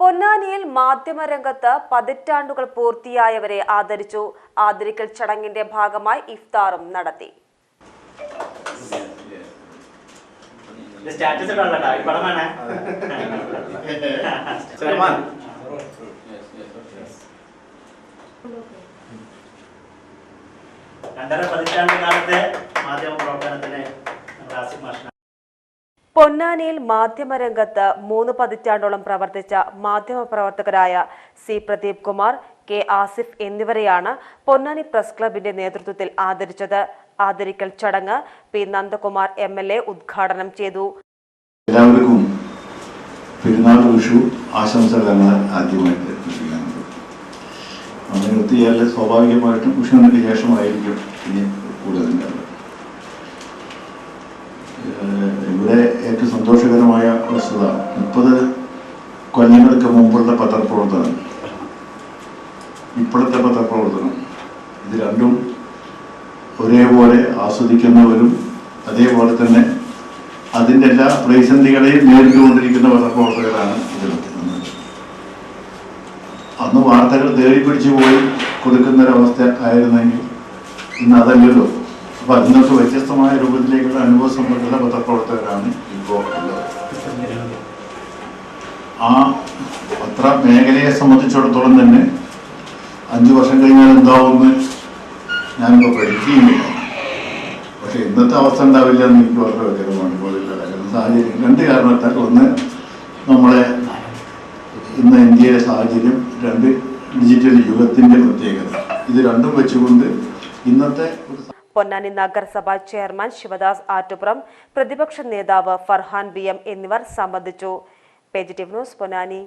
പൊന്നാനിയിൽ മാധ്യമരംഗത്ത് പതിറ്റാണ്ടുകൾ പൂർത്തിയായവരെ ആദരിച്ചു. ആദരിക്കൽ ചടങ്ങിന്റെ ഭാഗമായി ഇഫ്താറും നടത്തി. രണ്ടര പതിറ്റാണ്ട് കാലത്തെ മാധ്യമ പൊന്നാനിയിൽ മാധ്യമരംഗത്ത് മൂന്ന് പതിറ്റാണ്ടോളം പ്രവർത്തിച്ച മാധ്യമപ്രവർത്തകരായ സി പ്രദീപ് കുമാർ കെ ആസിഫ് എന്നിവരെയാണ് പൊന്നാനി പ്രസ് ക്ലബിന്റെ നേതൃത്വത്തിൽ ആദരിച്ചത്. ആദരിക്കൽ ചടങ്ങ് P Nandakumar M L A ഉദ്ഘാടനം ചെയ്തു. എല്ലാവർക്കും പെരുന്നാൾ വിഷു ആശംസകളാണ് ആദ്യമായിട്ട് അങ്ങനെ എത്തിയാൽ സ്വാഭാവികമായിട്ടും വിഷുവിന് ശേഷമായിരിക്കും ഇനി കൂടുതലുണ്ടാവുക ഇവിടെ ഏറ്റവും സന്തോഷകരമായ വസ്തുത മുപ്പത് കൊല്ലങ്ങൾക്ക് മുമ്പുള്ള പത്രപ്രവർത്തനം. ഇപ്പോഴത്തെ പത്രപ്രവർത്തനം. ഇത് രണ്ടും ഒരേപോലെ ആസ്വദിക്കുന്നവരും അതേപോലെ തന്നെ അതിന്റെ എല്ലാ പ്രതിസന്ധികളെയും നേരിട്ടുകൊണ്ടിരിക്കുന്ന പത്രപ്രവർത്തകരാണ് നിന്നത്. അന്ന് വാർത്തകൾ തേടി പിടിച്ചു പോയി കൊടുക്കുന്ന ഒരവസ്ഥ ആയിരുന്നെങ്കിൽ ഇന്ന് അതല്ലല്ലോ. അപ്പൊ അതിനൊക്കെ വ്യത്യസ്തമായ രൂപത്തിലേക്കുള്ള അനുഭവ സമ്പത്തുള്ള പത്രപ്രവർത്തകരാണ് ആ പത്ര മേഖലയെ സംബന്ധിച്ചിടത്തോളം തന്നെ അഞ്ചു വർഷം കഴിഞ്ഞാൽ എന്താവുമെന്ന് ഞാനിപ്പോൾ പഠിക്കുകയുമില്ല പക്ഷെ ഇന്നത്തെ അവസ്ഥ ഉണ്ടാവില്ല എന്ന് എനിക്ക് വളരെ വ്യക്തമാണ് സാഹചര്യം രണ്ട് കാരണത്താൽ. ഒന്ന് നമ്മളെ ഇന്ന് ഇന്ത്യയിലെ സാഹചര്യം രണ്ട് ഡിജിറ്റൽ യുഗത്തിന്റെ പ്രത്യേകത. ഇത് രണ്ടും വെച്ചുകൊണ്ട് ഇന്നത്തെ പൊന്നാനി നഗരസഭ ചെയർമാൻ ശിവദാസ് ആറ്റുപുറം പ്രതിപക്ഷ നേതാവ് ഫർഹാൻ ബി എം എന്നിവർ സംബന്ധിച്ചു. पेजिटिव न्यूज़ पनानी